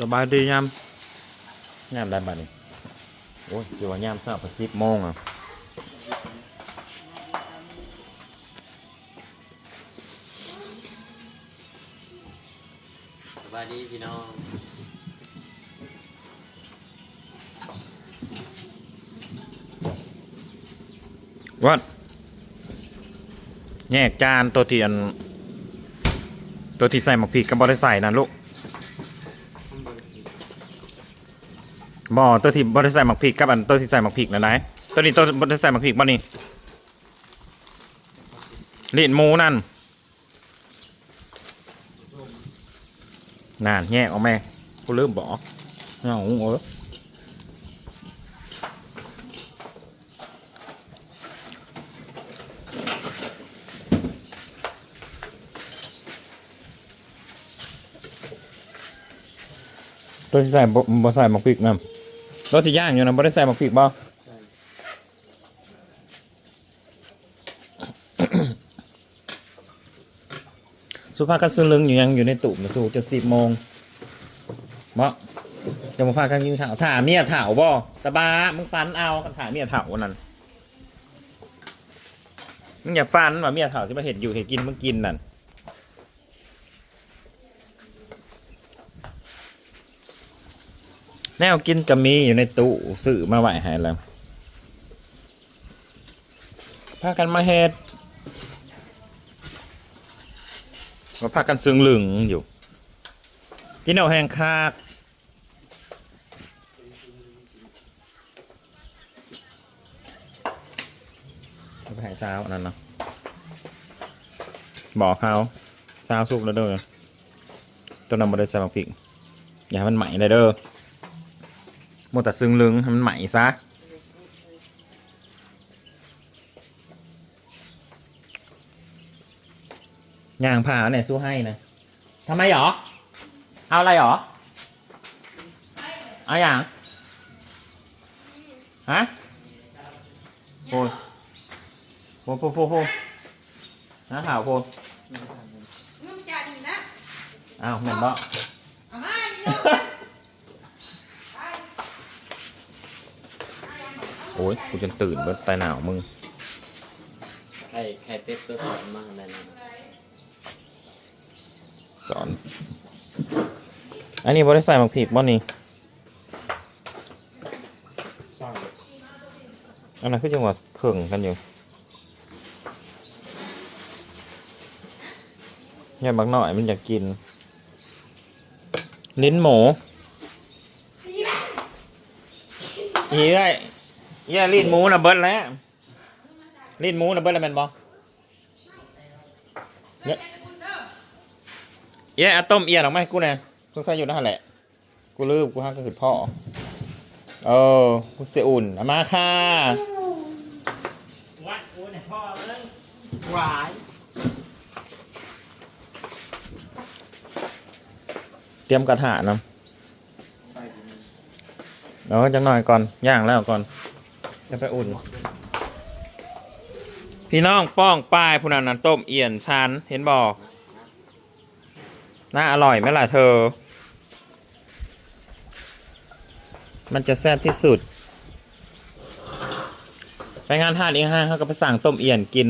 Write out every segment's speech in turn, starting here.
สบายดียามยามได้บัดนี้โอ้ยอยู่ว่ายามเช้าเป็นสิบโมงอะสวัสดีพี่น้องวัดแยกจานตัวที่อันตัวที่ใส่หมักพริกกับบริใส่นะลูก บ่ตัวที่บริใส่หมักพริกกับอันตัวที่ใส่หมักพริกนะนายตัวนี้ตัวบริใส่หมักพริกบ่นี่ลิ้นหมูนั่นนั่นแยกออกแม่กูลืมบอกเอาเออตัวที่ใส่บ่ใส่หมกพริกนำ ตัวที่ย่างอยู่นะบ่ได้ใส่หมกพริกบ่สุภาพกันซึงลึงอยู่ยังอยู่ในตุ่มนะสูจะสิบโมงเมาะจะมาพากันยิงถาวถามเมียถาวบ่ตะบ้ามึงฟันเอากันถามเมียถาวนั่นมึงอย่าฟันว่าเมียถาวสิมาเห็นอยู่เห็นกินมึงกินนั่น แนวกินก็มีอยู่ในตู้ซื้อมาไหวให้แล้วพากันมาเฮ็ดมาพากันซึ้งหลึงอยู่กินเอาแห้งคากไปให้สาวอันนั้นเนาะบอกเขาสาวสุกแล้วเด้อต้นนำบริษัทมาพริกอย่าให้มันใหม่เลยเด้อ หมดแต่ซึ้งลึงให้มันใหม่ซะย่างผ่าเนี่ยสู้ให้นะทำไมหรอ เอาอะไรหรอ เอาอย่างฮะโอ้ยโอ้โหโอ้โหโอ้โหนะข่าวโพดงึมจ่าดีนะ อ้าวเหม็นบ่ เอามานี่เด้อไป โอ้ยกูจนตื่นเบิดตายหนาวมึง ไข่ไข่เป็ดตัวสอนมาอะไรนะสอน อันนี้บริใส่หมักผิดบ่นี่อันนั้นคือจังหวะเข่งกันอยู่เนี่ยบางหน่อยมันอยากกิน ลิ้นหมูอีได้ เย่ลิ้นหมูนะเบิ้ลแล้วลิ้นหมูนะเบิ้ลแล้วแมนบอเนี่ยเย่อะต้มเอียนออกมาให้กูแน่สงสัยอยู่นั่นแหละ กูลืมกูห้าก็คือพ่อ เออ กูเสียอุ่นมาค่ะวัดกูเนี่ยพ่อเลยหวายเตรียมกระถานะเดี๋ยวจังหน่อยก่อน ย่างแล้วก่อน จะไปอุ่น พี่น้องป้องป้ายผู้นั้นนั้นต้มเอี่ยนชันเห็นบอกน่าอร่อยไหมล่ะเธอ มันจะแซ่บที่สุด ไปงานทานอีกห้างเขาก็ไปสั่งต้มเอี่ยนกิน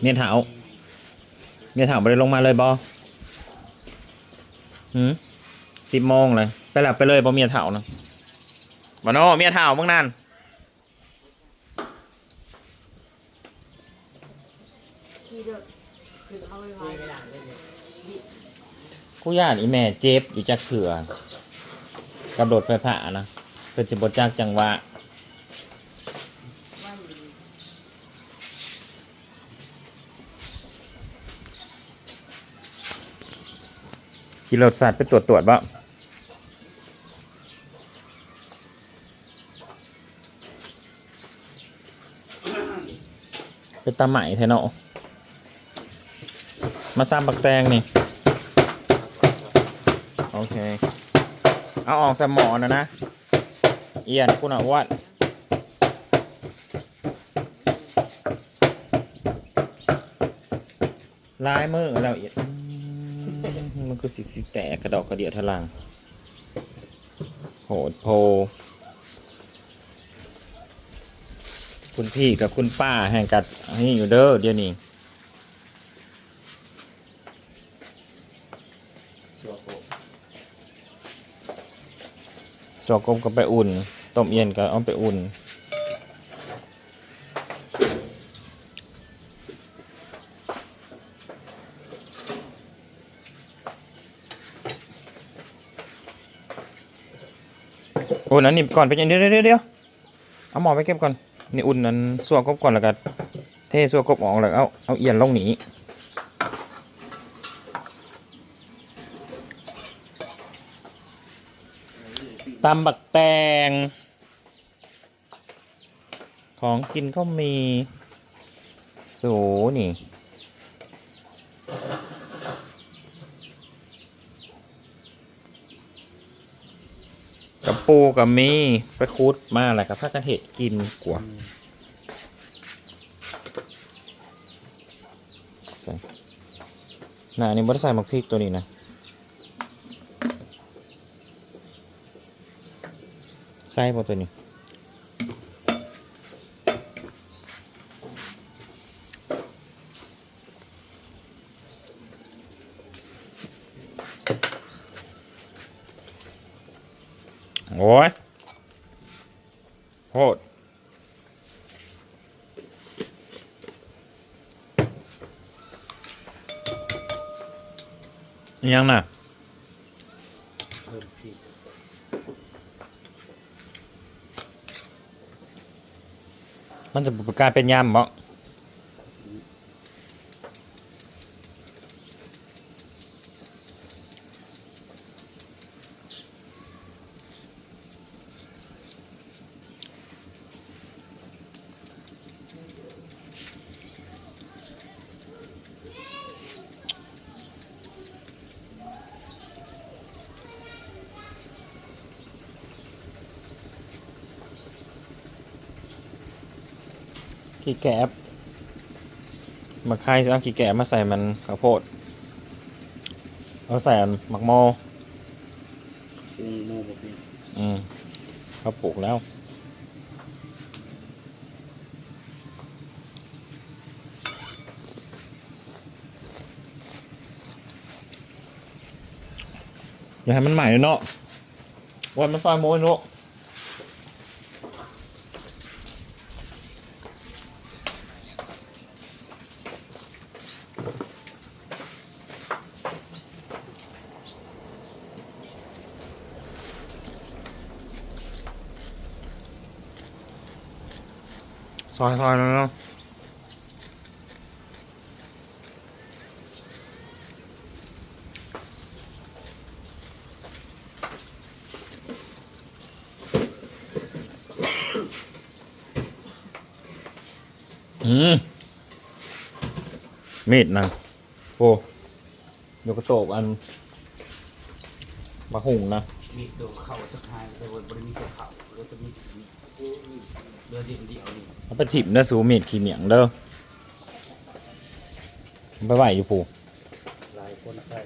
เมียเถา เมียถามไปเลยลงมาเลยบอหืมสิบโมงเลย ไปหลับไปเลยบอเมียเถานะบอโนเมียเถาเด้อคือเอาไว้ไว้เวลาเลยกูญาติอีแม่เจ็บอยู่จักเถื่อกับรถไฟผ่านะเป็นสิบจักจังหวะ ขี่รถสัตว์ไปตรวจตรวจบ้างไปตาไหมแทนาะมาซ้ำบักแตงนี่ โอเค เอาออกสมอนะนะ เอียนคุณอาวัดลายมือเราเอียน มันคือสิสิแตกกระดอกกระเดียทะลังโหดโพคุณพี่กับคุณป้าแห่งกัดนี่อยู่เด้อเดี๋ยวนี้ชัวร์โปะสอกมก็ไปอุ่น ต้มเย็นก็เอาไปอุ่น อ้นั้นนี่ก่อนไปยังเดี๋ยวเดี๋ยวเดี๋ยวเอาหมอไปเก็บก่อนนี่อุ่นนั้นสัวกบก่อนแล้วก็เทสัวกบออกแล้วเอาเอาเอียนลงหนีตำบักแตง ของกินก็มี สูนี่ ปูกับมีไปคุดมาแหละกับพากันเห็ดกินกว่าใส่น่ะอันนี้บริใส่มักพริกตัวนี้นะใส่หมดตัวนี้ โอ้ยโหดยังน่ะมันจะกลายเป็นยำบ่ ขี้แกบมาคายเอาขี้แกบมาใส่มันข้าวโพด เอาใส่หมักโมโมบะหมี่อืมเขาปลูกแล้วอย่าให้มันใหม่เลยเนาะวันมันซอยโมยเนาะ อยซอยแล้วเนาะอืมมีดนะโอ้ยกกระโตกอันบะหุงนะ มีตัวเข้าจะคายแต่ว่าบริมีตัวเข้าแล้วจะมีเรือ เอาไปถิบเนื้อสูมีดขี้เหมียงเด้อไปไหวอยู่ผูหลายคนใส่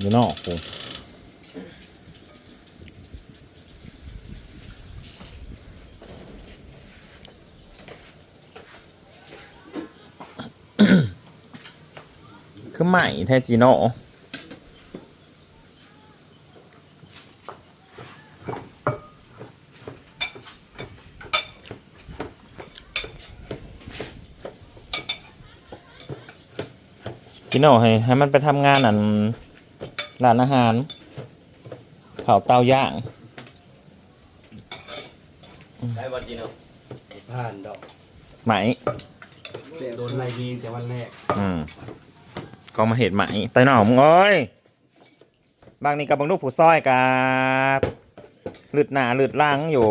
อยู่นอกผูคือใหม่แท้จีโน่ จีโน่ให้ให้มันไปทำงานอันร้านอาหารข่าวเตาย่างได้วันจีโน่ผ่านดอกไหมโดนไล่ยิงแต่วันแรกอืมก็มาเห็ดไหมไตหน่อมึงเอ้ยบางนี่กับบางลูกผู้ซอยกับหลืดหนาหลืดหลังอยู่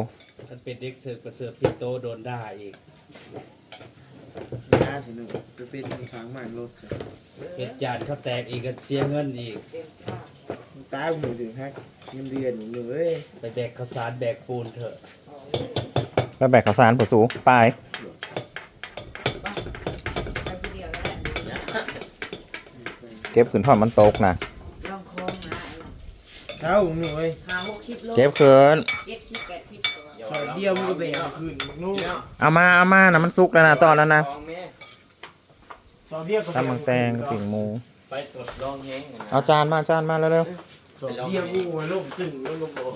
มันเป็นเด็กเสิร์ฟกับเสิร์ฟพิโตโดนด่าอีกห้าสิหนึ่งจะเป็นช้างใหม่รถจ้ะเป็นจานเขาแตกอีกก็เสียเงินอีกเต็มปากตายหมูถึงฮักเงินเดือนหนูเลยไปแบกข้าวสารแบกปูนเถอะแล้วแบกข้าวสารผู้สูไปไปคนเดียวก็ได้เก็บขึ้นทอดมันตกนะลองคองนะเช้าหนูเอ้ยหาหกสิบโลเก็บขึ้นเจ็ดสิบแปดสิบตัว ซอยเดียวมันก็แบ่งเอาคืนบักนู่นเอามาเอามานะมันสุกแล้วนะตอนแล้วนะซอ ยเดียวก็ตำมังแตงกับปิ่งหมู ไปตรวจลองแห้งเอาจานมาจานมาเร็วซอยเดียวกูมาลงตึงแล้วลงบ่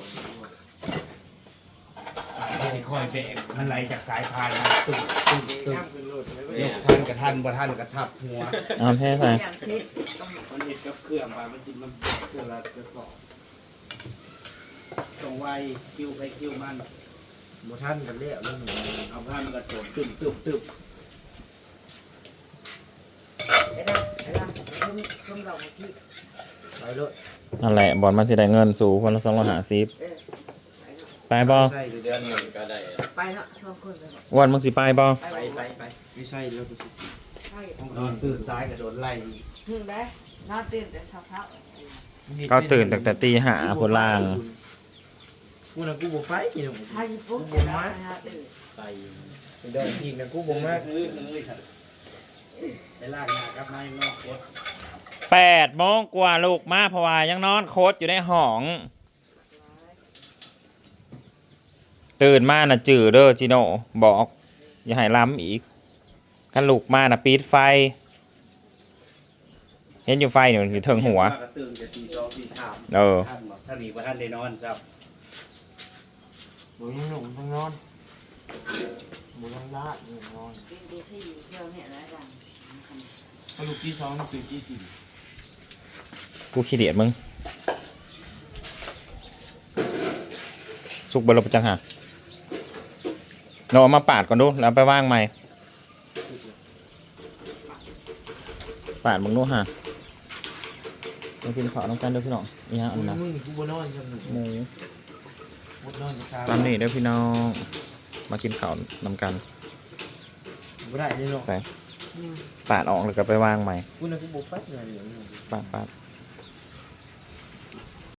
สิคอยแบกมันไหลจากสายพานมาตึ้งตึ้งตึ้งน้ำขึ้นรถเลยเว้ยยกทันกับทันบ่ทันกับทับหัวๆเอาเทใส่อย่างเช่นต้องมันเห็ดกับเครื่องมามันสิมันเครื่องละกระสอบต้องไวคิวไปคิวมันบ่ทันกันแล้วแล้วหนูเอาผ้ามันกระโจนตึ้มตึ้มตึ้ม ไอ้ดำไอ้ดำเพิ่มเพิ่มเราเมื่อกี้ไปรถนั่นแหละบอลมันสิได้เงินสู่คนละสองร้อยห้าสิบเออไปบอใส่เดือนหนึ่งก็ได้ไปเนาะสองคนไปเนาะอ้วันมึงสิไปบอไปไปไปไปไปไม่ใช่แล้วกูสิไปนอนตื่นซ้ายกระโดดไล่ถึงได้นอนตื่นแต่เช้าเขาตื่นตั้งแต่ตีห้าผลางกูนะกูบ่ไปอีหนูๆถ้าสิปุ๊บจะได้ฮะตื่น ไป เดินอีกนะกูบ่มาเฮ้ยเฮ้ย ไปลากงากลับมาอีกนอกรถแปดโมงกว่าลูกมาเพราะว่ายังนอนโคตรอยู่ในห้อง ตื่นมาน่ะจืดเด้อจิโน่บอก อย่าให้ล้ำอีกกันลูกมาน่ะปิดไฟ เห็นอยู่ไฟอยู่อยู่เทิงหัวกระตื่นจะตีสองตีสามเออ ท่านบอกท่านนี้ว่าท่านได้นอนซับบ่ยังหนุ่มต้องนอนบ่ต้องลาดอยู่นอนตื่นตีสี่เที่ยวเนี่ยนะดัง พอลูกที่สองตื่นที่สี่กูขี้เดียดมึง สุกเบอร์ลบจังหะเราเอามาปาดก่อนดูแล้วไปว่างใหม่ ปาดมึงดูฮะมากินข้าวน้ำกันเด้อพี่น้องนี่ฮะอันนั้นมึงกูบ่นอนจังหนูหมูบ่นอนจะตามนี่เด้อพี่น้อง มากินข้าวนำกันบ่ได้เลยเนาะใส่ ปาดออกแล้วก็ไปว่างใหม่ กูน่ะกูบ่ไปเลยเดี๋ยวนี้ ปาดปาดก